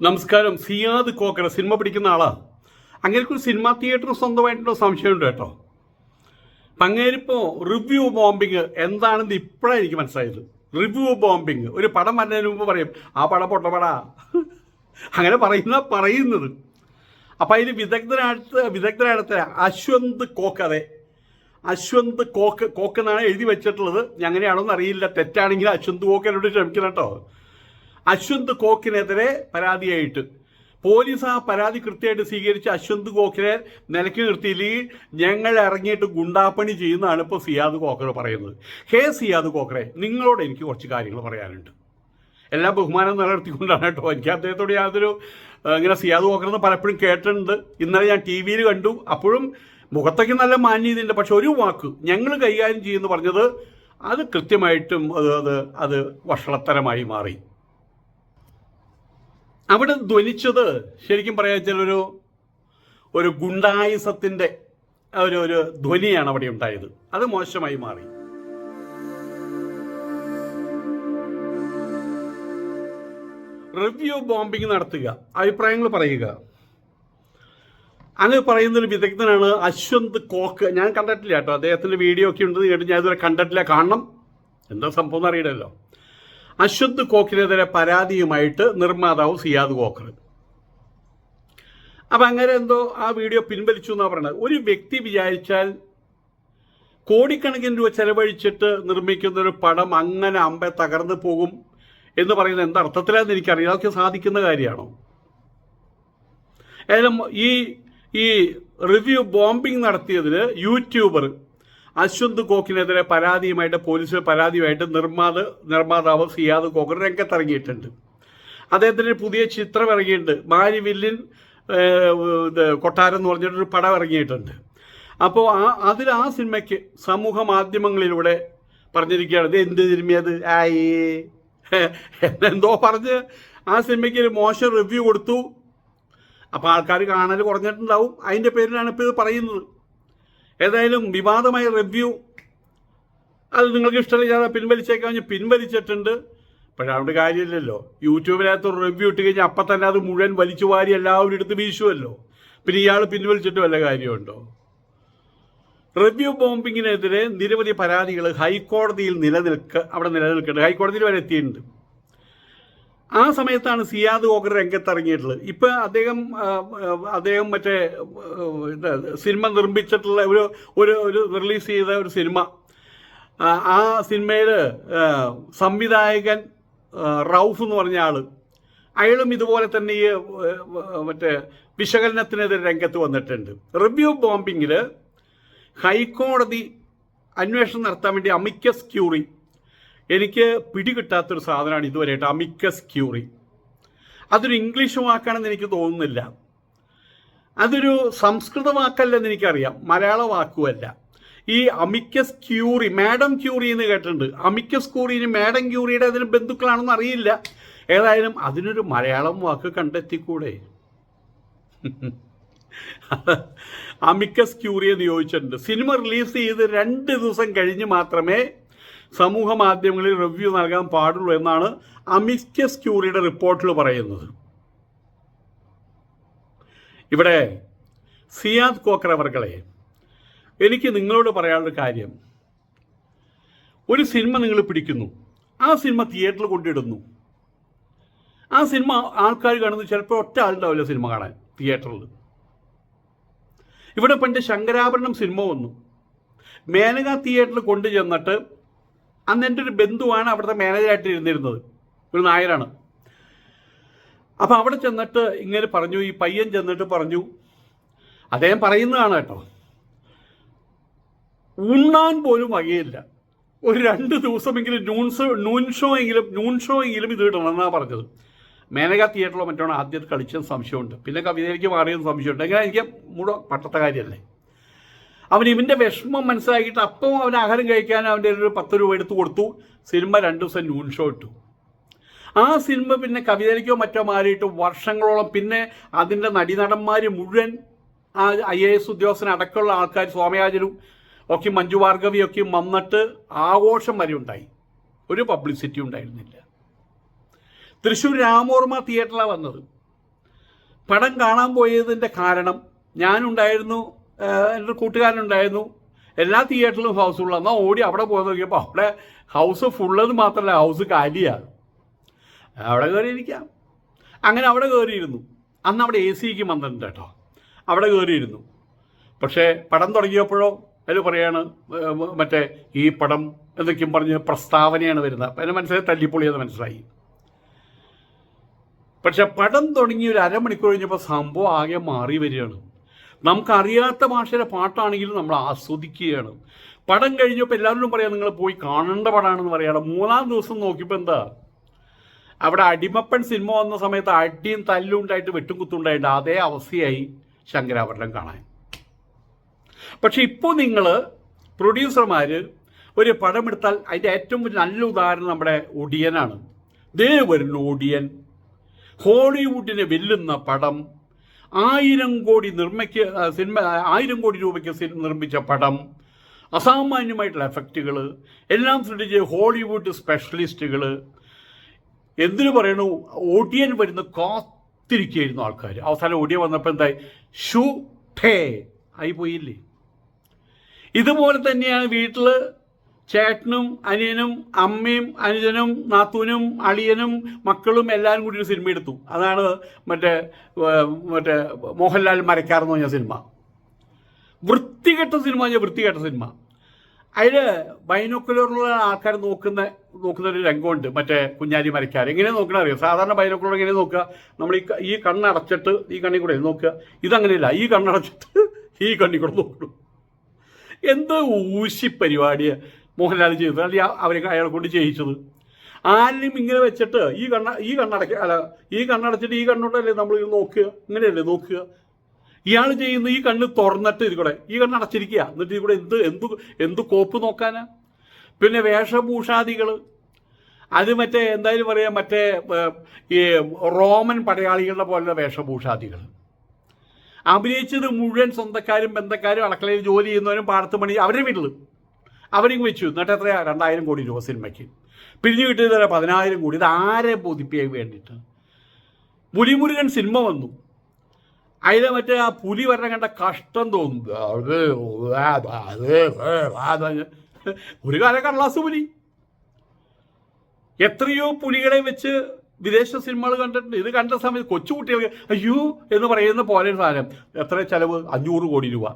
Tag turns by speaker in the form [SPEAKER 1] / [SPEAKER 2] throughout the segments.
[SPEAKER 1] നമസ്കാരം. സിയാദ് കോക്കര സിനിമ പിടിക്കുന്ന ആളാ. അങ്ങേർക്ക് ഒരു സിനിമാ തിയേറ്റർ സ്വന്തമായിട്ടുള്ള സംശയമുണ്ട് കേട്ടോ. അങ്ങേരിപ്പോൾ റിവ്യൂ ബോംബിങ് എന്താണെന്ന് ഇപ്പോഴാണ് എനിക്ക് മനസ്സിലായത്. Review bombing. ഒരു പടം വരുന്നതിന് മുമ്പ് പറയും ആ പടം പൊട്ടപ്പടാ. അങ്ങനെ പറയുന്ന പറയുന്നത്. അപ്പം അതിന് വിദഗ്ധനായിട്ട് വിദഗ്ധനായിട്ട് അശ്വന്ത് കോക്ക് അതെ. അശ്വന്ത് കോക്ക് കോക്ക് എന്നാണ് എഴുതി വെച്ചിട്ടുള്ളത്. അങ്ങനെയാണോ എന്ന് അറിയില്ല. തെറ്റാണെങ്കിൽ അശ്വന്ത് കോക്ക് എന്നോട് ക്ഷമിക്കണം കേട്ടോ. അശ്വന്ത് കോക്കിനെതിരെ പരാതിയായിട്ട്. പോലീസ് ആ പരാതി കൃത്യമായിട്ട് സ്വീകരിച്ച് അശ്വന്ത് കോക്കിനെ നിലയ്ക്ക് നിർത്തിയില്ലെങ്കിൽ ഞങ്ങൾ ഇറങ്ങിയിട്ട് ഗുണ്ടാപ്പണി ചെയ്യുന്നതാണ് ഇപ്പോൾ സിയാദ് കോക്കർ പറയുന്നത്. ഹേ സിയാദ് കോക്കറെ നിങ്ങളോട് എനിക്ക് കുറച്ച് കാര്യങ്ങൾ പറയാനുണ്ട്. എല്ലാ ബഹുമാനം നിലനിർത്തിക്കൊണ്ടാണ് കേട്ടോ. എനിക്ക് അദ്ദേഹത്തോട് യാതൊരു ഇങ്ങനെ സിയാദ് കോക്കറെന്ന് പലപ്പോഴും കേട്ടിട്ടുണ്ട്. ഇന്നലെ ഞാൻ ടി വിയിൽ കണ്ടു. അപ്പോഴും മുഖത്തേക്ക് നല്ല മാന്യതയുണ്ട്. പക്ഷെ ഒരു വാക്ക് ഞങ്ങൾ കൈകാര്യം ചെയ്യുമെന്ന് പറഞ്ഞത് അത് കൃത്യമായിട്ടും അത് അത് അത് വഷളത്തരമായി മാറി. അവിടെ ധ്വനിച്ചത് ശരിക്കും പറയാ വെച്ചാൽ ഒരു ഒരു ഗുണ്ടായുസത്തിന്റെ ഒരു ഒരു ധ്വനിയാണ് അവിടെ ഉണ്ടായത്. അത് മോശമായി മാറി. റിവ്യൂ ബോംബിംഗ് നടത്തുക അഭിപ്രായങ്ങൾ പറയുക. അങ്ങനെ പറയുന്നൊരു വിദഗ്ധനാണ് അശ്വന്ത് കോക്ക്. ഞാൻ കണ്ടിട്ടില്ല കേട്ടോ അദ്ദേഹത്തിന്റെ വീഡിയോ ഒക്കെ ഉണ്ടെന്ന് കേട്ട് ഞാൻ ഇതുവരെ കണ്ടിട്ടില്ല. കാണണം. എന്താ സംഭവം എന്ന് അശ്വന്ത് കോക്കിനെതിരെ പരാതിയുമായിട്ട് നിർമ്മാതാവ് സിയാദ് കോക്കർ. അപ്പം അങ്ങനെ എന്തോ ആ വീഡിയോ പിൻവലിച്ചു എന്നാണ് പറയുന്നത്. ഒരു വ്യക്തി വിചാരിച്ചാൽ കോടിക്കണക്കിന് രൂപ ചെലവഴിച്ചിട്ട് നിർമ്മിക്കുന്ന ഒരു പടം അങ്ങനെ അമ്പെ തകർന്നു പോകും എന്ന് പറയുന്നത് എന്തർത്ഥത്തിലാണെന്ന് എനിക്കറിയാം അതൊക്കെ സാധിക്കുന്ന കാര്യമാണോ? ഏതായാലും ഈ ഈ റിവ്യൂ ബോംബിംഗ് നടത്തിയതിൽ യൂട്യൂബർ അശ്വന്ത് കോക്കിനെതിരെ പരാതിയുമായിട്ട് പോലീസിൽ പരാതിയുമായിട്ട് നിർമ്മാത നിർമ്മാതാവ് സിയാദ് കോക്കർ രംഗത്തിറങ്ങിയിട്ടുണ്ട്. അദ്ദേഹത്തിന് പുതിയ ചിത്രം ഇറങ്ങിയിട്ടുണ്ട്. മാരി വില്ലിൻ കൊട്ടാരം എന്ന് പറഞ്ഞിട്ടൊരു പടം ഇറങ്ങിയിട്ടുണ്ട്. അപ്പോൾ ആ അതിൽ ആ സിനിമയ്ക്ക് സമൂഹ മാധ്യമങ്ങളിലൂടെ പറഞ്ഞിരിക്കുകയാണ് എന്ത് സിനിമയത്? ആയി. എന്തോ പറഞ്ഞ് ആ സിനിമയ്ക്ക് ഒരു മോശം റിവ്യൂ കൊടുത്തു. അപ്പോൾ ആൾക്കാർ കാണൽ കുറഞ്ഞിട്ടുണ്ടാവും. അതിന്റെ പേരിലാണ് ഇപ്പോൾ ഇത് പറയുന്നത്. ഏതായാലും വിവാദമായ റിവ്യൂ അത് നിങ്ങൾക്ക് ഇഷ്ടമില്ലാതെ പിൻവലിച്ചേക്കാൻ ഞാൻ പിൻവലിച്ചിട്ടുണ്ട്. പക്ഷെ അതുകൊണ്ട് കാര്യമില്ലല്ലോ. യൂട്യൂബിനകത്ത് റിവ്യൂ ഇട്ട് കഴിഞ്ഞാൽ അപ്പം തന്നെ അത് മുഴുവൻ വലിച്ചു വാരി എല്ലാവരും എടുത്ത് വീശുമല്ലോ പിന്നെ ഇയാൾ പിൻവലിച്ചിട്ട് വല്ല കാര്യമുണ്ടോ? റിവ്യൂ ബോംബിങ്ങിനെതിരെ നിരവധി പരാതികൾ ഹൈക്കോടതിയിൽ നിലനിൽക്ക അവിടെ നിലനിൽക്കുന്നുണ്ട്. ഹൈക്കോടതിയിൽ വരെ എത്തിയിട്ടുണ്ട്. ആ സമയത്താണ് സിയാദ് ഓഗർ രംഗത്തിറങ്ങിയിട്ടുള്ളത്. ഇപ്പം അദ്ദേഹം അദ്ദേഹം മറ്റേ സിനിമ നിർമ്മിച്ചിട്ടുള്ള ഒരു ഒരു ഒരു റിലീസ് ചെയ്ത ഒരു സിനിമ. ആ, സിനിമയിൽ സംവിധായകൻ റൌഫ് എന്ന് പറഞ്ഞ ആൾ. അയാളും ഇതുപോലെ തന്നെ ഈ മറ്റേ വിശകലനത്തിനെതിരെ രംഗത്ത് വന്നിട്ടുണ്ട്. റിവ്യൂ ബോംബിങ്ങിൽ ഹൈക്കോടതി അന്വേഷണം നടത്താൻ വേണ്ടി അമിക്കസ് ക്യൂറി എനിക്ക് പിടികിട്ടാത്തൊരു സാധനമാണ് ഇതുവരെയായിട്ട് അമിക്കസ് ക്യൂറി. അതൊരു ഇംഗ്ലീഷ് വാക്കാണെന്ന് എനിക്ക് തോന്നുന്നില്ല. അതൊരു സംസ്കൃത വാക്കല്ലെന്ന് എനിക്കറിയാം. മലയാള വാക്കുമല്ല. ഈ അമിക്കസ് ക്യൂറി മാഡം ക്യൂറി എന്ന് കേട്ടിട്ടുണ്ട്. അമിക്കസ് ക്യൂറിന് മാഡം ക്യൂറിയുടെ അതിന് ബന്ധുക്കളാണെന്ന് അറിയില്ല. ഏതായാലും അതിനൊരു മലയാളം വാക്ക് കണ്ടെത്തിക്കൂടെ? അമിക്കസ് ക്യൂറി എന്ന് ചോദിച്ചിട്ടുണ്ട്. സിനിമ റിലീസ് ചെയ്ത് രണ്ട് ദിവസം കഴിഞ്ഞ് മാത്രമേ സമൂഹ മാധ്യമങ്ങളിൽ റിവ്യൂ നൽകാൻ പാടുള്ളൂ എന്നാണ് അമിക്കസ് ക്യൂറിയുടെ റിപ്പോർട്ടിൽ പറയുന്നത്. ഇവിടെ സിയാദ് കോക്കർ എനിക്ക് നിങ്ങളോട് പറയാനുള്ള കാര്യം. ഒരു സിനിമ നിങ്ങൾ പിടിക്കുന്നു. ആ സിനിമ തിയേറ്ററിൽ കൊണ്ടിടുന്നു. ആ സിനിമ ആൾക്കാർ കാണുന്നത് ചിലപ്പോൾ ഒറ്റ ആളുണ്ടാവില്ല സിനിമ കാണാൻ തിയേറ്ററിൽ. ഇവിടെ പണ്ട് ശങ്കരാഭരണം സിനിമ വന്നു. മേനക തിയേറ്ററിൽ കൊണ്ടു ചെന്നിട്ട് അന്ന് എന്റെ ഒരു ബന്ധുവാണ് അവിടുത്തെ മാനേജറായിട്ട് ഇരുന്നിരുന്നത്. ഒരു നായരാണ്. അപ്പോൾ അവിടെ ചെന്നിട്ട് ഇങ്ങനെ പറഞ്ഞു ഈ പയ്യൻ ചെന്നിട്ട് പറഞ്ഞു അദ്ദേഹം പറയുന്നതാണ് കേട്ടോ ഉണ്ണാൻ പോലും വകയില്ല. ഒരു രണ്ട് ദിവസമെങ്കിലും നൂൺ ഷോ ഷോ എങ്കിലും നൂൺ ഷോ എങ്കിലും ഇത് ഇടണം എന്നാണ് പറഞ്ഞത്. മേനക തിയേറ്ററിലോ മറ്റോ ആദ്യം കളിച്ചെന്ന് സംശയമുണ്ട്. പിന്നെ കവിതയിലേക്ക് മാറിയെന്ന് സംശയമുണ്ട്. എങ്ങനെ എനിക്ക് മുഴുവൻ പട്ടത്തെ കാര്യമല്ലേ? അവൻ ഇവന്റെ വിഷമം മനസ്സിലാക്കിയിട്ട് അപ്പം അവൻ ആഹാരം കഴിക്കാൻ അവന്റെ ഒരു പത്ത് രൂപ എടുത്തു കൊടുത്തു. സിനിമ രണ്ട് ദിവസം നൂൺ ഷോ ഇട്ടു. ആ സിനിമ പിന്നെ കവിതയിലേക്കോ മറ്റോ മാറിയിട്ട് വർഷങ്ങളോളം പിന്നെ അതിന്റെ നടീനടന്മാർ മുഴുവൻ ആ ഐ എ എസ് ഉദ്യോഗസ്ഥൻ അടക്കമുള്ള ആൾക്കാർ സ്വാമിയാചരും ഒക്കെ മഞ്ജു ഭാർഗവിയൊക്കെ വന്നിട്ട് ആഘോഷം വരെ ഉണ്ടായി. ഒരു പബ്ലിസിറ്റി ഉണ്ടായിരുന്നില്ല. തൃശ്ശൂർ രാമോർമ തിയേറ്ററിലാണ് വന്നത്. പടം കാണാൻ പോയതിന്റെ കാരണം ഞാനുണ്ടായിരുന്നു എന്റെ കൂട്ടുകാരനുണ്ടായിരുന്നു. എല്ലാ തിയേറ്ററിലും ഹൗസ് ഫുള്ള എന്നാൽ ഓടി അവിടെ പോയി നോക്കിയപ്പോൾ അവിടെ ഹൗസ് ഫുള്ളത് മാത്രമല്ല ഹൗസ് കാലിയാണ് അവിടെ കയറിയിരിക്കാം അങ്ങനെ അവിടെ കയറിയിരുന്നു അന്ന് അവിടെ എ സിക്ക് വന്നിട്ടുണ്ട് കേട്ടോ. അവിടെ കയറിയിരുന്നു പക്ഷേ പടം തുടങ്ങിയപ്പോഴോ അതിൽ പറയാണ് മറ്റേ ഈ പടം എന്തൊക്കെയും പറഞ്ഞ് പ്രസ്താവനയാണ് വരുന്നത്. എന്നെ മനസ്സിലായി തല്ലിപ്പൊളിയെന്ന് മനസ്സിലായി. പക്ഷെ പടം തുടങ്ങി ഒരു അരമണിക്കൂർ കഴിഞ്ഞപ്പോൾ സംഭവം ആകെ മാറി വരികയാണ്. നമുക്കറിയാത്ത ഭാഷയുടെ പാട്ടാണെങ്കിലും നമ്മൾ ആസ്വദിക്കുകയാണ്. പടം കഴിഞ്ഞപ്പോൾ എല്ലാവരും പറയാം നിങ്ങൾ പോയി കാണേണ്ട പടമാണെന്ന് പറയാം. മൂന്നാം ദിവസം നോക്കിയപ്പോൾ എന്താ? അവിടെ അടിമപ്പൻ സിനിമ വന്ന സമയത്ത് അടിയും തല്ലും ഉണ്ടായിട്ട് വെട്ടും കുത്തും ഉണ്ടായിട്ട് അതേ അവസ്ഥയായി ശങ്കരാഭരണം കാണാൻ. പക്ഷെ ഇപ്പോൾ നിങ്ങൾ പ്രൊഡ്യൂസർമാർ ഒരു പടമെടുത്താൽ അതിന്റെ ഏറ്റവും നല്ല ഉദാഹരണം നമ്മുടെ ഒടിയനാണ്. ദേ വരുന്നു ഒടിയൻ. ഹോളിവുഡിനെ വെല്ലുന്ന പടം ആയിരം കോടി നിർമ്മിക്ക സിനിമ ആയിരം കോടി രൂപയ്ക്ക് നിർമ്മിച്ച പടം അസാമാന്യമായിട്ടുള്ള എഫക്റ്റുകൾ എല്ലാം സൃഷ്ടിച്ച് ഹോളിവുഡ് സ്പെഷ്യലിസ്റ്റുകൾ എന്തിനു പറയണു? ഒടിയൻ വരുന്ന കാത്തിരിക്കുകയായിരുന്നു ആൾക്കാർ അവസാനം ഓടിയ വന്നപ്പോൾ എന്തായി? ഷു ഠേ ആയി പോയില്ലേ ഇതുപോലെ തന്നെയാണ് വീട്ടിൽ ചേട്ടനും അനിയനും അമ്മയും അനുജനും നാത്തൂനും അളിയനും മക്കളും എല്ലാവരും കൂടി ഒരു സിനിമ എടുത്തു. അതാണ് മറ്റേ മറ്റേ മോഹൻലാൽ മരക്കാരെന്ന് പറഞ്ഞ സിനിമ വൃത്തികെട്ട സിനിമ പറഞ്ഞാൽ വൃത്തികെട്ട സിനിമ അതിൽ ബൈനോക്കുലറിലുള്ള ആൾക്കാർ നോക്കുന്ന നോക്കുന്ന ഒരു രംഗമുണ്ട്. മറ്റേ കുഞ്ഞാലി മരക്കാർ എങ്ങനെ നോക്കണ അറിയാം? സാധാരണ ബൈനോക്കുലർ എങ്ങനെ നോക്കുക? നമ്മൾ ഈ ഈ കണ്ണടച്ചിട്ട് ഈ കണ്ണിൽ കൂടെ നോക്കുക. ഇതങ്ങനെയല്ല. ഈ കണ്ണടച്ചിട്ട് ഈ കണ്ണിൽ കൂടെ നോക്കണം. എന്തോ ഊശി പരിപാടിയാണ് മോഹൻലാൽ ചെയ്തത്. അല്ലെങ്കിൽ അവരെ അയാളെ കൊണ്ട് ചെയ്യിച്ചത്. ആരെയും ഇങ്ങനെ വെച്ചിട്ട് ഈ കണ്ണ ഈ കണ്ണടക്ക അല്ല ഈ കണ്ണടച്ചിട്ട് ഈ കണ്ണോട്ടല്ലേ നമ്മൾ നോക്കുക? ഇങ്ങനെയല്ലേ നോക്കുക? ഇയാൾ ചെയ്യുന്ന ഈ കണ്ണ് തുറന്നിട്ട് ഇതികൂടെ ഈ കണ്ണ് അടച്ചിരിക്കുക. എന്നിട്ട് ഇവിടെ എന്ത് എന്ത് എന്ത് കോപ്പ് നോക്കാനാ? പിന്നെ വേഷഭൂഷാദികൾ അത് മറ്റേ എന്തായാലും പറയാം മറ്റേ ഈ റോമൻ പടയാളികളുടെ പോലുള്ള വേഷഭൂഷാദികൾ അഭിനയിച്ചത് മുഴുവൻ സ്വന്തക്കാരും ബന്ധക്കാരും അടുക്കളയിൽ ജോലി ചെയ്യുന്നവരും പാടത്ത് പണി അവരുടെ വീട്ടിൽ അവരും വെച്ചു. എന്നിട്ട് എത്രയാ? രണ്ടായിരം കോടി രൂപ സിനിമയ്ക്ക്. പിരിഞ്ഞു കിട്ടിയത് തരാം പതിനായിരം കോടി. ഇത് ആരെ ബോധിപ്പിക്കാൻ വേണ്ടിയിട്ട്? പുലിമുരുകൻ സിനിമ വന്നു. അതിലെ മറ്റേ ആ പുലി വരണ കണ്ട കഷ്ടം തോന്നുന്നു ഒരു കാലം കടലാസ് പുലി. എത്രയോ പുലികളെ വെച്ച് വിദേശ സിനിമകൾ കണ്ടിട്ടുണ്ട്. ഇത് കണ്ട സമയത്ത് കൊച്ചുകുട്ടികൾക്ക് അയ്യോ എന്ന് പറയുന്ന പോലെ സാധനം. എത്ര ചെലവ്? അഞ്ഞൂറ് കോടി രൂപ.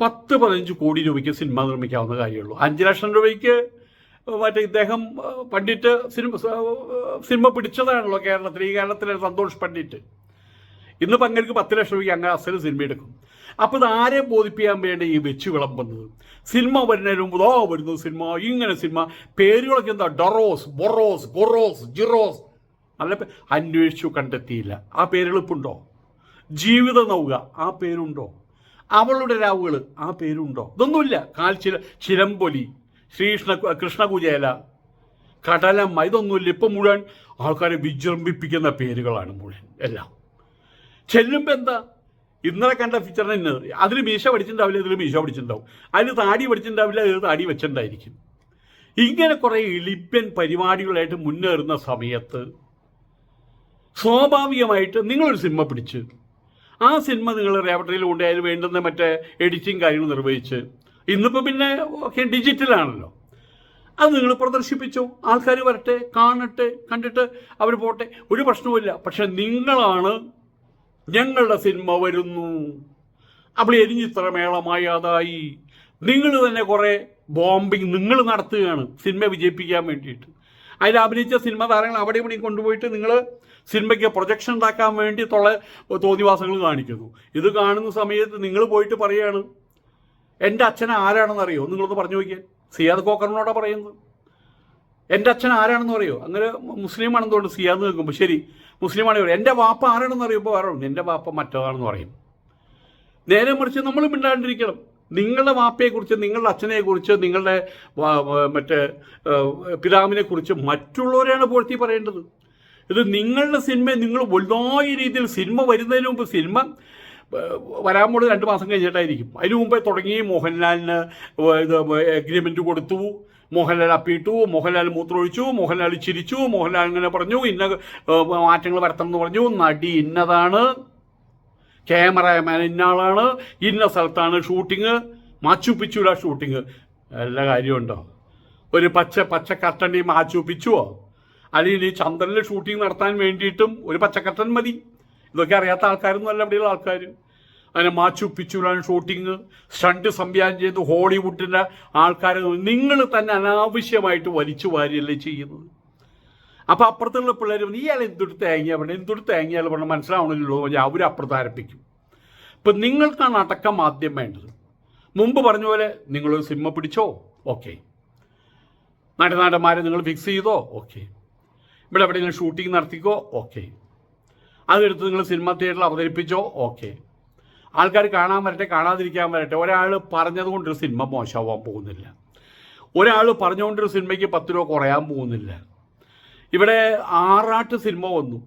[SPEAKER 1] പത്ത് പതിനഞ്ച് കോടി രൂപയ്ക്ക് സിനിമ നിർമ്മിക്കാവുന്ന കാര്യമുള്ളൂ. അഞ്ച് ലക്ഷം രൂപയ്ക്ക് മറ്റേ ഇദ്ദേഹം പണ്ഡിറ്റ് സിനിമ സിനിമ പിടിച്ചതാണല്ലോ കേരളത്തിൽ ഈ കേരളത്തിലെ സന്തോഷ് പണ്ഡിറ്റ്. ഇന്ന് പങ്കെടുക്ക് പത്ത് ലക്ഷം രൂപയ്ക്ക് അങ്ങനെ അസൽ സിനിമ എടുക്കും. അപ്പോൾ ഇത് ആരെ ബോധിപ്പിക്കാൻ വേണ്ടി ഈ വെച്ച് വിളമ്പുന്നത്? സിനിമ വരുന്നതിന് മുമ്പ് വരുന്നു സിനിമ ഇങ്ങനെ സിനിമ. പേരുകളൊക്കെ എന്താ? ഡൊറോസ് ബൊറോസ് ഗൊറോസ് ജിറോസ്. നല്ല അന്വേഷിച്ചു കണ്ടെത്തിയില്ല. ആ ഉണ്ടോ ജീവിത നൗക ആ പേരുണ്ടോ? അവളുടെ രാവുകൾ ആ പേരുണ്ടോ? ഇതൊന്നുമില്ല. കാൽ ചില ചിലമ്പൊലി ശ്രീകൃഷ്ണ കൃഷ്ണകുചേല കടലമ്മ ഇതൊന്നുമില്ല. ഇപ്പം മുഴുവൻ ആൾക്കാരെ വിജൃംഭിപ്പിക്കുന്ന പേരുകളാണ് മുഴുവൻ എല്ലാം. ചെല്ലുമ്പോൾ എന്താ? ഇന്നലെ കണ്ട ഫിച്ചറിന് ഇന്നത് അതിൽ മീശ പഠിച്ചിട്ടുണ്ടാവില്ല ഇതിൽ മീശ പഠിച്ചിട്ടുണ്ടാവും. അതിൽ താടി പഠിച്ചിട്ടുണ്ടാവില്ല അതിൽ താടി വെച്ചിട്ടുണ്ടായിരിക്കും. ഇങ്ങനെ കുറേ എളിപ്പൻ പരിപാടികളായിട്ട് മുന്നേറുന്ന സമയത്ത് സ്വാഭാവികമായിട്ട് നിങ്ങളൊരു സിനിമ പിടിച്ച് ആ സിനിമ നിങ്ങൾ റേവട്ടറിയിൽ അതിന് വേണ്ടുന്ന മറ്റേ എഡിറ്റിംഗ് കാര്യങ്ങൾ നിർവഹിച്ച്. ഇന്നിപ്പോൾ പിന്നെ ഒക്കെ ഡിജിറ്റലാണല്ലോ അത് നിങ്ങൾ പ്രദർശിപ്പിച്ചു. ആൾക്കാർ വരട്ടെ കാണട്ടെ കണ്ടിട്ട് അവർ പോട്ടെ. ഒരു പ്രശ്നവുമില്ല. പക്ഷെ നിങ്ങളാണ് ഞങ്ങളുടെ സിനിമ വരുന്നു. അപ്പോൾ എരിഞ്ഞിത്ര മേളമായി അതായി. നിങ്ങൾ തന്നെ കുറേ ബോംബിങ് നിങ്ങൾ നടത്തുകയാണ്. സിനിമ വിജയിപ്പിക്കാൻ വേണ്ടിയിട്ട്. അതിൽ അഭിനയിച്ച സിനിമ താരങ്ങൾ അവിടെ ഇവിടെയും കൊണ്ടുപോയിട്ട് നിങ്ങൾ സിനിമയ്ക്ക് പ്രൊജക്ഷൻ ഉണ്ടാക്കാൻ വേണ്ടിയിട്ടുള്ള തോന്നിവാസങ്ങൾ കാണിക്കുന്നു. ഇത് കാണുന്ന സമയത്ത് നിങ്ങൾ പോയിട്ട് പറയുകയാണ് എന്റെ അച്ഛൻ ആരാണെന്ന് അറിയോ? നിങ്ങളൊന്ന് പറഞ്ഞു നോക്കിയാൽ സിയാദ് കോക്കറിനോടാ പറയുന്നത്. എന്റെ അച്ഛൻ ആരാണെന്ന് അറിയോ? അങ്ങനെ മുസ്ലിമാണെന്ന് തോന്നുന്നു സിയാദ് നിൽക്കുമ്പോൾ ശരി മുസ്ലിം ആണെങ്കിൽ എന്റെ വാപ്പ ആരാണെന്ന് അറിയുമ്പോൾ വേറെ എന്റെ വാപ്പ മറ്റേതാണെന്ന് പറയും. നേരെ മറിച്ച് നമ്മൾ മിണ്ടാണ്ടിരിക്കണം. നിങ്ങളുടെ വാപ്പയെക്കുറിച്ച് നിങ്ങളുടെ അച്ഛനെക്കുറിച്ച് നിങ്ങളുടെ മറ്റേ പിതാവിനെക്കുറിച്ച് മറ്റുള്ളവരെയാണ് പൂഴ്ത്തി പറയേണ്ടത്. ഇത് നിങ്ങളുടെ സിനിമ നിങ്ങൾ വലുതായ രീതിയിൽ സിനിമ വരുന്നതിന് മുമ്പ് സിനിമ വരാൻ പോണത് രണ്ട് മാസം കഴിഞ്ഞിട്ടായിരിക്കും. അതിന് മുമ്പേ തുടങ്ങി മോഹൻലാലിന് ഇത് എഗ്രിമെന്റ് കൊടുത്തു. മോഹൻലാൽ അപ്പിയിട്ടു മോഹൻലാൽ മൂത്രമൊഴിച്ചു മോഹൻലാൽ ചിരിച്ചു മോഹൻലാൽ ഇങ്ങനെ പറഞ്ഞു ഇന്ന മാറ്റങ്ങൾ വരുത്തണം എന്ന് പറഞ്ഞു. നടി ഇന്നതാണ് ക്യാമറമാൻ ഇന്ന ആളാണ് ഇന്ന സ്ഥലത്താണ് ഷൂട്ടിങ് മാച്ചു പിച്ചുല ഷൂട്ടിങ്. എല്ലാ കാര്യമുണ്ടോ ഒരു പച്ച പച്ച കട്ടണി മാച്ചുപ്പിച്ചുവോ മാച്ചു പിച്ചുവോ അല്ലെങ്കിൽ ഈ ചന്ദ്രനിൽ ഷൂട്ടിംഗ് നടത്താൻ വേണ്ടിയിട്ടും ഒരു പച്ചക്കർട്ടൻ മതി. ഇതൊക്കെ അറിയാത്ത ആൾക്കാരൊന്നും അല്ല ഇവിടെയുള്ള ആൾക്കാർ. അങ്ങനെ മാച്ചു പിച്ചുലാണ് ഷൂട്ടിങ് സ്റ്റണ്ട് സംവിധാനം ചെയ്ത് ഹോളിവുഡിന്റെ ആൾക്കാരെ നിങ്ങൾ തന്നെ അനാവശ്യമായിട്ട് വലിച്ചു വാരിയല്ലേ ചെയ്യുന്നത്. അപ്പോൾ അപ്പുറത്തുള്ള പിള്ളേർ നീ ഇയാൾ എന്തൊരു തേങ്ങിയാൽ പറഞ്ഞു? എന്തൊരു തേങ്ങിയാൽ പറഞ്ഞു? മനസ്സിലാവണമല്ലോ ഞാൻ അവർ അപ്പുറത്ത് ആരംഭിക്കും. ഇപ്പം നിങ്ങൾക്കാണ് അടക്കം ആദ്യം വേണ്ടത്. മുമ്പ് പറഞ്ഞ പോലെ നിങ്ങളൊരു സിനിമ പിടിച്ചോ? ഓക്കെ. നടനാടന്മാരെ നിങ്ങൾ ഫിക്സ് ചെയ്തോ? ഓക്കെ. ഇവിടെ എവിടെയെങ്കിലും ഷൂട്ടിംഗ് നടത്തിക്കോ ഓക്കെ അതെടുത്ത് നിങ്ങൾ സിനിമ തിയേറ്ററിൽ അവതരിപ്പിച്ചോ? ഓക്കെ ആൾക്കാർ കാണാൻ വരട്ടെ കാണാതിരിക്കാൻ വരട്ടെ. ഒരാൾ പറഞ്ഞതുകൊണ്ടൊരു സിനിമ മോശമാവാൻ പോകുന്നില്ല. ഒരാൾ പറഞ്ഞുകൊണ്ടൊരു സിനിമയ്ക്ക് പത്ത് രൂപ കുറയാൻ പോകുന്നില്ല. ഇവിടെ ആറാട്ട് സിനിമ വന്നു.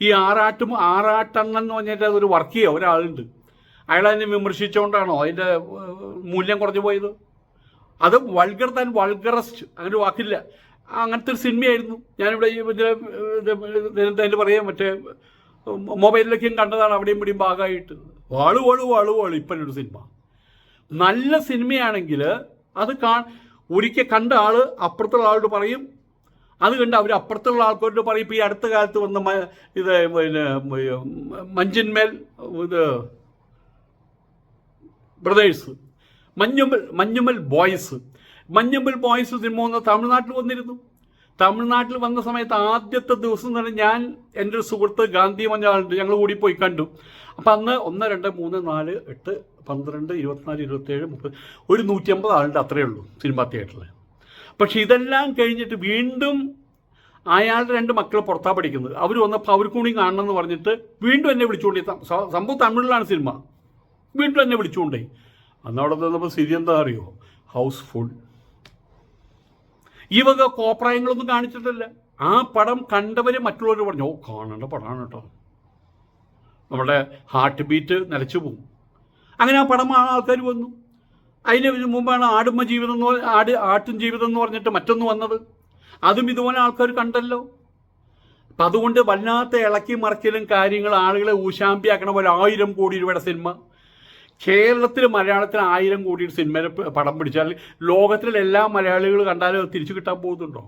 [SPEAKER 1] ഈ ആറാട്ടും ആറാട്ടെണ്ണം എന്ന് പറഞ്ഞിട്ട് അതൊരു വർക്ക് ചെയ്യുക ഒരാളുണ്ട്. അയാൾ അതിനെ വിമർശിച്ചുകൊണ്ടാണോ അതിന്റെ മൂല്യം കുറഞ്ഞു പോയത്? അത് വൾഗർ താൻ വൾഗറസ്റ്റ് അങ്ങനെ വാക്കില്ല. അങ്ങനത്തെ ഒരു സിനിമയായിരുന്നു ഞാനിവിടെ ഈ ഇതിൽ പറയാം മറ്റേ മൊബൈലിലൊക്കെയും കണ്ടതാണ് അവിടെയും ഇവിടെയും ഭാഗമായിട്ട്. വാളു വാളു വാളു വാളു ഇപ്പം ഒരു സിനിമ നല്ല സിനിമയാണെങ്കിൽ അത് കാ ഒരിക്കൽ കണ്ട ആൾ അപ്പുറത്തുള്ള ആളോട് പറയും. അത് കണ്ട് അവർ അപ്പുറത്തുള്ള ആൾക്കാരോട് പറയും. ഇപ്പോൾ ഈ അടുത്ത കാലത്ത് വന്ന ഇത് പിന്നെ മഞ്ചിന്മേൽ ഇത് brothers Manjummel Manjummel boys Manjummel boys cinema തമിഴ്നാട്ടിൽ വന്നിരുന്നു. തമിഴ്നാട്ടിൽ വന്ന സമയത്ത് ആദ്യത്തെ ദിവസം തന്നെ ഞാൻ എന്റെ ഒരു സുഹൃത്ത് ഗാന്ധി മഞ്ഞാളുണ്ട് ഞങ്ങൾ കൂടി പോയി കണ്ടു. അപ്പം അന്ന് ഒന്ന് രണ്ട് മൂന്ന് നാല് എട്ട് പന്ത്രണ്ട് ഇരുപത്തിനാല് ഇരുപത്തേഴ് മുപ്പത് ഒരു നൂറ്റി അമ്പത് ആളുണ്ട് അത്രയേ ഉള്ളൂ സിനിമ തിയേറ്ററിൽ. പക്ഷെ ഇതെല്ലാം കഴിഞ്ഞിട്ട് വീണ്ടും അയാളുടെ രണ്ട് മക്കൾ പുറത്താ പഠിക്കുന്നത്. അവർ വന്നപ്പോൾ അവർക്കും കൂടി കാണണം എന്ന് പറഞ്ഞിട്ട് വീണ്ടും എന്നെ വിളിച്ചുകൊണ്ടേ. സംഭവം തമിഴിലാണ് സിനിമ. വീണ്ടും എന്നെ വിളിച്ചുകൊണ്ടേ. അന്ന് അവിടെ നിന്നപ്പോൾ സ്ഥിതി എന്താ അറിയോ? ഹൗസ് ഫുൾ ഈ വക കോപ്രായങ്ങളൊന്നും കാണിച്ചിട്ടില്ല. ആ പടം കണ്ടവർ മറ്റുള്ളവർ പറഞ്ഞു ഓ കാണേണ്ട പടമാണ് കേട്ടോ നമ്മുടെ ഹാർട്ട് ബീറ്റ് നിലച്ചു പോകും അങ്ങനെ ആ പടമാണ് ആൾക്കാർ വന്നു. അതിന് മുമ്പാണ് ആടുമ്മ ജീവിതം എന്ന് ആട് ആട്ടും ജീവിതം എന്ന് പറഞ്ഞിട്ട് മറ്റൊന്ന് വന്നത്. അതും ഇതുപോലെ ആൾക്കാർ കണ്ടല്ലോ. അപ്പം അതുകൊണ്ട് വല്ലാത്ത ഇളക്കി മറിക്കലും കാര്യങ്ങൾ ആളുകളെ ഊശാമ്പിയാക്കണ പോലെ ആയിരം കോടി രൂപയുടെ സിനിമ. കേരളത്തിൽ മലയാളത്തിൽ ആയിരം കോടി സിനിമ പടം പിടിച്ചാൽ ലോകത്തിലെ എല്ലാ മലയാളികൾ കണ്ടാലും തിരിച്ചു കിട്ടാൻ പോകുന്നുണ്ടോ?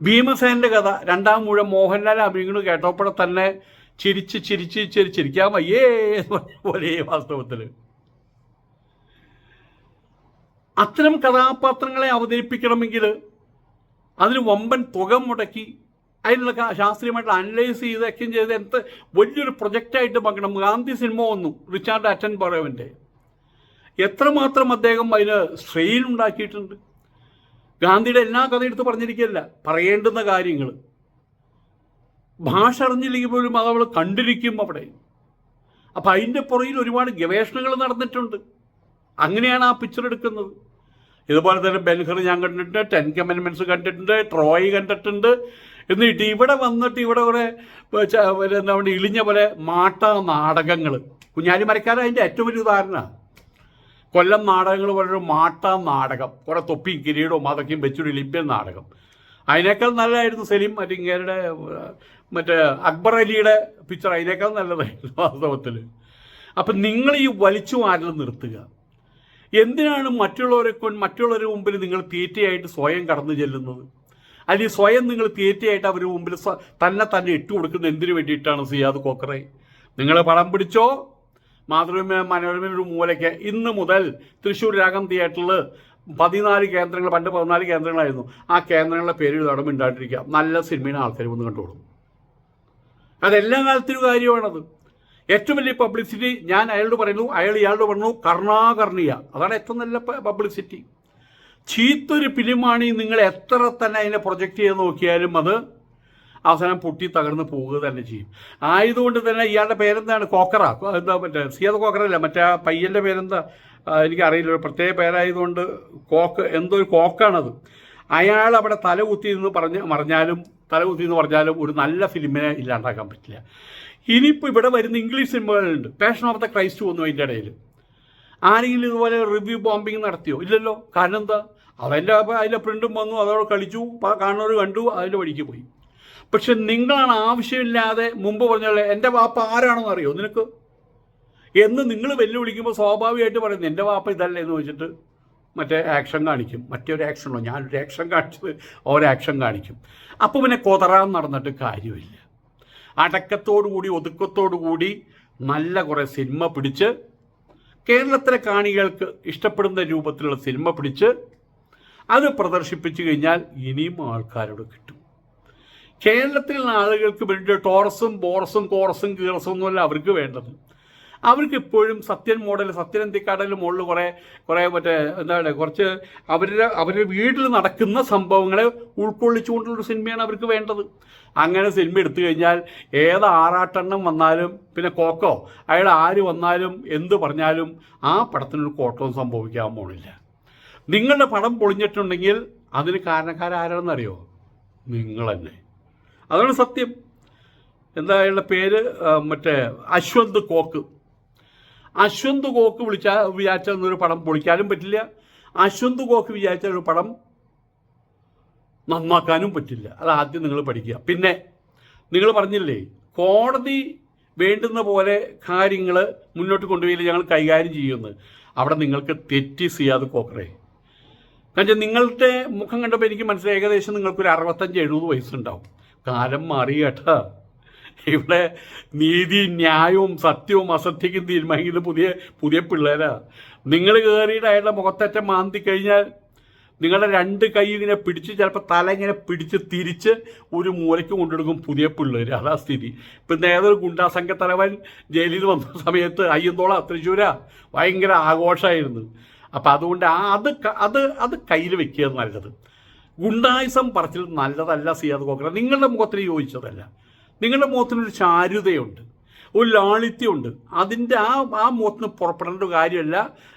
[SPEAKER 1] ഭീമസേനന്റെ കഥ രണ്ടാം മുഴുവൻ മോഹൻലാൽ അഭിനയിക്കുന്നു കേട്ടപ്പോഴെ തന്നെ ചിരിച്ച് ചിരിച്ച് ചിരിച്ചിരിക്കാൻ വയ്യേ ഒരേ വാസ്തവത്തിൽ അത്തരം കഥാപാത്രങ്ങളെ അവതരിപ്പിക്കണമെങ്കിൽ അതിന് വമ്പൻ തുക മുടക്കി അതിനുള്ള ശാസ്ത്രീയമായിട്ടുള്ള ശാസ്ത്രീയമായിട്ട് അനലൈസ് എക്സ്ചേഞ്ച് ചെയ്ത് എന്ത് വലിയൊരു പ്രൊജക്റ്റായിട്ട് വെക്കണം ഗാന്ധി സിനിമ വന്നു റിച്ചാർഡ് അറ്റൻ പറയവന്റെ എത്രമാത്രം അദ്ദേഹം അതിന് സ്ട്രെയിൻ ഉണ്ടാക്കിയിട്ടുണ്ട്. ഗാന്ധിയുടെ എല്ലാ കഥയും എടുത്ത് പറഞ്ഞിരിക്കുകയല്ല പറയേണ്ടുന്ന കാര്യങ്ങൾ. ഭാഷ അറിഞ്ഞില്ലെങ്കിൽ പോലും അത് അവൾ കണ്ടിരിക്കും അവിടെ. അപ്പം അതിന്റെ പുറയിൽ ഒരുപാട് ഗവേഷണങ്ങൾ നടന്നിട്ടുണ്ട്. അങ്ങനെയാണ് ആ പിക്ചർ എടുക്കുന്നത്. ഇതുപോലെ തന്നെ ബെൻഹർ ഞാൻ കണ്ടിട്ടുണ്ട് ടെൻ കമൻമെന്റ്സ് കണ്ടിട്ടുണ്ട് ട്രോയ് കണ്ടിട്ടുണ്ട് എന്നിട്ട് ഇവിടെ വന്നിട്ട് ഇവിടെ കുറെ പറയുക ഇളിഞ്ഞ പോലെ മാട്ട നാടകങ്ങൾ കുഞ്ഞാലി മരക്കാരൻ അതിന്റെ ഏറ്റവും വലിയ ഉദാഹരണമാണ് കൊല്ലം നാടകങ്ങൾ പോലൊരു മാട്ട നാടകം. കുറെ തൊപ്പിയും കിരീടവും അതൊക്കെയും വെച്ചൊരു ലിപ്യൻ നാടകം. അതിനേക്കാൾ നല്ലതായിരുന്നു സലീം മറ്റേ ഇങ്ങേരുടെ മറ്റേ അക്ബർ അലിയുടെ പിക്ചർ അതിനേക്കാൾ നല്ലതായിരുന്നു വാസ്തവത്തിൽ അപ്പം നിങ്ങൾ ഈ വലിച്ചു മാറ്റൽ നിർത്തുക. എന്തിനാണ് മറ്റുള്ളവരെ മറ്റുള്ളവരുടെ മുമ്പിൽ നിങ്ങൾ തീറ്റയായിട്ട് സ്വയം കടന്നു ചെല്ലുന്നത്? അല്ലെങ്കിൽ സ്വയം നിങ്ങൾ തീറ്റയായിട്ട് അവർ മുമ്പിൽ തന്നെ തന്നെ ഇട്ട് കൊടുക്കുന്നത് എന്തിനു വേണ്ടിയിട്ടാണ് സിയാദ് കോക്കറെ? നിങ്ങൾ പടം പിടിച്ചോ? മാതൃഭൂമി മനോരമ ഒരു മൂലയ്ക്ക്. ഇന്ന് മുതൽ തൃശ്ശൂർ രാഗം തിയേറ്ററിൽ പതിനാല് കേന്ദ്രങ്ങൾ പണ്ട് പതിനാല് കേന്ദ്രങ്ങളായിരുന്നു. ആ കേന്ദ്രങ്ങളുടെ പേര് എഴുതാനും ഉണ്ടായിട്ടിരിക്കുക നല്ല സിനിമയുടെ ആൾക്കാർ വന്ന് കണ്ടോളും അതെല്ലാ കാലത്തിനും കാര്യമാണത്. ഏറ്റവും വലിയ പബ്ലിസിറ്റി ഞാൻ അയാളോട് പറയുന്നു അയാൾ ഇയാളോട് പറഞ്ഞു കർണാകർണിയ അതാണ് ഏറ്റവും നല്ല പബ്ലിസിറ്റി ചീത്തൊരു ഫിലിമാണ് നിങ്ങൾ എത്ര തന്നെ അതിനെ പ്രൊജക്റ്റ് ചെയ്ത് നോക്കിയാലും അത് അവസാനം പൊട്ടി തകർന്ന് പോവുക തന്നെ ചെയ്യും. ആയതുകൊണ്ട് തന്നെ ഇയാളുടെ പേരെന്താണ്? കോക്കറ. എന്താ മറ്റേ സിയാദ് കോക്കറല്ല മറ്റേ ആ പയ്യന്റെ പേരെന്താ? എനിക്കറിയില്ല ഒരു പ്രത്യേക പേരായതുകൊണ്ട് കോക്ക് എന്തോ ഒരു കോക്കാണത്. അയാൾ അവിടെ തല കുത്തി എന്ന് പറഞ്ഞ് പറഞ്ഞാലും തല കുത്തി എന്ന് പറഞ്ഞാലും ഒരു നല്ല ഫിലിമിനെ ഇല്ലാണ്ടാക്കാൻ പറ്റില്ല. ഇനിയിപ്പോൾ ഇവിടെ വരുന്ന ഇംഗ്ലീഷ് സിനിമകളുണ്ട്. പാഷൻ ഓഫ് ദ ക്രൈസ്റ്റ് വന്നു അതിന്റെ ഇടയിൽ ആരെങ്കിലും ഇതുപോലെ റിവ്യൂ ബോംബിങ് നടത്തിയോ? ഇല്ലല്ലോ. കാരണം എന്താ? അവന്റെ അതിന്റെ പ്രിന്റും വന്നു അതോടെ കളിച്ചു. കാണുന്നവർ കണ്ടു അതിന്റെ വഴിക്ക് പോയി. പക്ഷെ നിങ്ങളാണ് ആവശ്യമില്ലാതെ മുമ്പ് പറഞ്ഞാൽ എന്റെ വാപ്പ ആരാണെന്ന് അറിയോ നിനക്ക്? എന്ന് നിങ്ങൾ വെല്ലുവിളിക്കുമ്പോൾ സ്വാഭാവികമായിട്ട് പറയുന്നത് എന്റെ വാപ്പ ഇതല്ലേ? എന്ന് വെച്ചിട്ട് മറ്റേ ആക്ഷൻ കാണിക്കും. മറ്റൊരു ആക്ഷനോ ഞാനൊരു ആക്ഷൻ കാണിച്ചത് ഒരു ആക്ഷൻ കാണിക്കും. അപ്പോൾ പിന്നെ കൊതറാൻ നടന്നിട്ട് കാര്യമില്ല. അടക്കത്തോടു കൂടി ഒതുക്കത്തോടു കൂടി നല്ല കുറേ സിനിമ പിടിച്ച് കേരളത്തിലെ കാണികൾക്ക് ഇഷ്ടപ്പെടുന്ന രൂപത്തിലുള്ള സിനിമ പിടിച്ച് അത് പ്രദർശിപ്പിച്ചു കഴിഞ്ഞാൽ ഇനിയും ആൾക്കാരോട് കിട്ടും. കേരളത്തിലുള്ള ആളുകൾക്ക് വേണ്ടി ടോറസും ബോറസും കോറസും കീറസും ഒന്നുമല്ല അവർക്ക് വേണ്ടത്. അവർക്ക് ഇപ്പോഴും സത്യൻ മോഡൽ സത്യൻ എന്തിക്കാടലിന് മുകളിൽ കുറേ കുറേ മറ്റേ എന്താ പറയുക കുറച്ച് അവരുടെ അവരുടെ വീട്ടിൽ നടക്കുന്ന സംഭവങ്ങളെ ഉൾക്കൊള്ളിച്ചുകൊണ്ടുള്ളൊരു സിനിമയാണ് അവർക്ക് വേണ്ടത്. അങ്ങനെ സിനിമ എടുത്തു കഴിഞ്ഞാൽ ഏത് ആറാട്ടെണ്ണം വന്നാലും പിന്നെ കോക്കോ അയാൾ ആര് വന്നാലും എന്ത് പറഞ്ഞാലും ആ പടത്തിനൊരു കോട്ടവും സംഭവിക്കാൻ പോണില്ല. നിങ്ങളുടെ പണം പൊളിഞ്ഞിട്ടുണ്ടെങ്കിൽ അതിന് കാരണക്കാരാരാണെന്നറിയോ? നിങ്ങൾ തന്നെ അതാണ് സത്യം. എന്താ അയാളുടെ പേര്? മറ്റേ അശ്വന്ത് കോക്ക്. അശ്വന്ത് കോക്ക് വിളിച്ചാൽ വിചാരിച്ചാൽ ഒരു പടം പൊളിക്കാനും പറ്റില്ല. അശ്വന്ത് കോക്ക് വിചാരിച്ച ഒരു പടം നന്നാക്കാനും പറ്റില്ല. അത് ആദ്യം നിങ്ങൾ പഠിക്കുക. പിന്നെ നിങ്ങൾ പറഞ്ഞില്ലേ കോടതി വേണ്ടുന്ന പോലെ കാര്യങ്ങൾ മുന്നോട്ട് കൊണ്ടുപോയില്ല ഞങ്ങൾ കൈകാര്യം ചെയ്യുമെന്ന്. അവിടെ നിങ്ങൾക്ക് തെറ്റി സിയാദ് കോക്കറേ. കാരണം നിങ്ങളുടെ മുഖം കണ്ടപ്പോൾ എനിക്ക് മനസ്സിലായി. ഏകദേശം നിങ്ങൾക്കൊരു അറുപത്തഞ്ച് എഴുപത് വയസ്സുണ്ടാവും. കാലം മാറി കേട്ടാ ഇവിടെ നീതി ന്യായവും സത്യവും അസത്യക്കും തീരുമാനിക്കുന്നത് പുതിയ പുതിയ പിള്ളേരാ. നിങ്ങൾ കയറിയിട്ട് അയാളുടെ മുഖത്തേറ്റ മാന്തി കഴിഞ്ഞാൽ നിങ്ങളുടെ രണ്ട് കൈ ഇങ്ങനെ പിടിച്ച് ചിലപ്പോൾ തല ഇങ്ങനെ പിടിച്ച് തിരിച്ച് ഒരു മൂലയ്ക്ക് കൊണ്ടെടുക്കും പുതിയ പിള്ളേർ അതാ സ്ഥിതി. ഇപ്പം നേതൊരു ഗുണ്ടാസംഘ തലവൻ ജയിലിൽ വന്ന സമയത്ത് അയ്യന്തോള തൃശ്ശൂര. ഭയങ്കര ആഘോഷമായിരുന്നു അപ്പം അതുകൊണ്ട് ആ അത് അത് അത് കയ്യിൽ വെക്കുക നല്ലത്. ഗുണ്ടായുസം പറച്ചിൽ നല്ലതല്ല സിയാദ് കോക്കറ. നിങ്ങളുടെ മുഖത്തിന് യോജിച്ചതല്ല. നിങ്ങളുടെ മുഖത്തിനൊരു ചാരുതയുണ്ട് ഒരു ലാളിത്യമുണ്ട്. അതിന്റെ ആ ആ മുഖത്തിന് പുറപ്പെടേണ്ട കാര്യമല്ല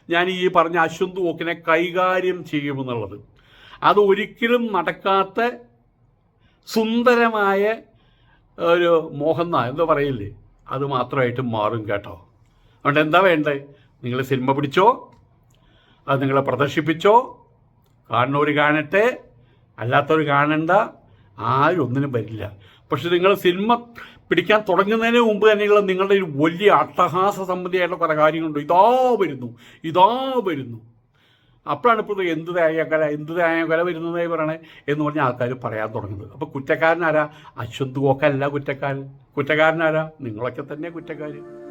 [SPEAKER 1] ഞാൻ ഈ പറഞ്ഞ അശ്വന്ത് വോക്കിനെ കൈകാര്യം ചെയ്യുമെന്നുള്ളത് അത് ഒരിക്കലും നടക്കാത്ത സുന്ദരമായ ഒരു മോഹന്ന എന്തോ പറയില്ലേ? അത് മാത്രമായിട്ട് മാറും കേട്ടോ. അതുകൊണ്ട് എന്താ വേണ്ടേ? നിങ്ങൾ സിനിമ പിടിച്ചോ? അത് നിങ്ങളെ പ്രദർശിപ്പിച്ചോ? കാണുന്നവർ കാണട്ടെ. അല്ലാത്തവർ കാണണ്ട. ആരും ഒന്നിനും വരില്ല. പക്ഷെ നിങ്ങൾ സിനിമ പിടിക്കാൻ തുടങ്ങുന്നതിന് മുമ്പ് തന്നെയുള്ള നിങ്ങളുടെ ഒരു വലിയ അട്ടഹാസ സംബന്ധിയായിട്ടുള്ള പല കാര്യങ്ങളുണ്ട്. ഇതാ വരുന്നു. ഇതാ വരുന്നു. അപ്പോഴാണ് ഇപ്പോൾ എന്ത് തേങ്ങക്കല എന്ത് തേങ്ങക്കല വരുന്നതായി പറയണേ എന്ന് പറഞ്ഞ ആൾക്കാർ പറയാൻ തുടങ്ങുന്നത്. അപ്പോൾ കുറ്റക്കാരനാരാ? അശ്വന്ത് ഗോക്കല്ല കുറ്റക്കാരൻ. കുറ്റക്കാരനാരാ? നിങ്ങളൊക്കെ തന്നെ കുറ്റക്കാർ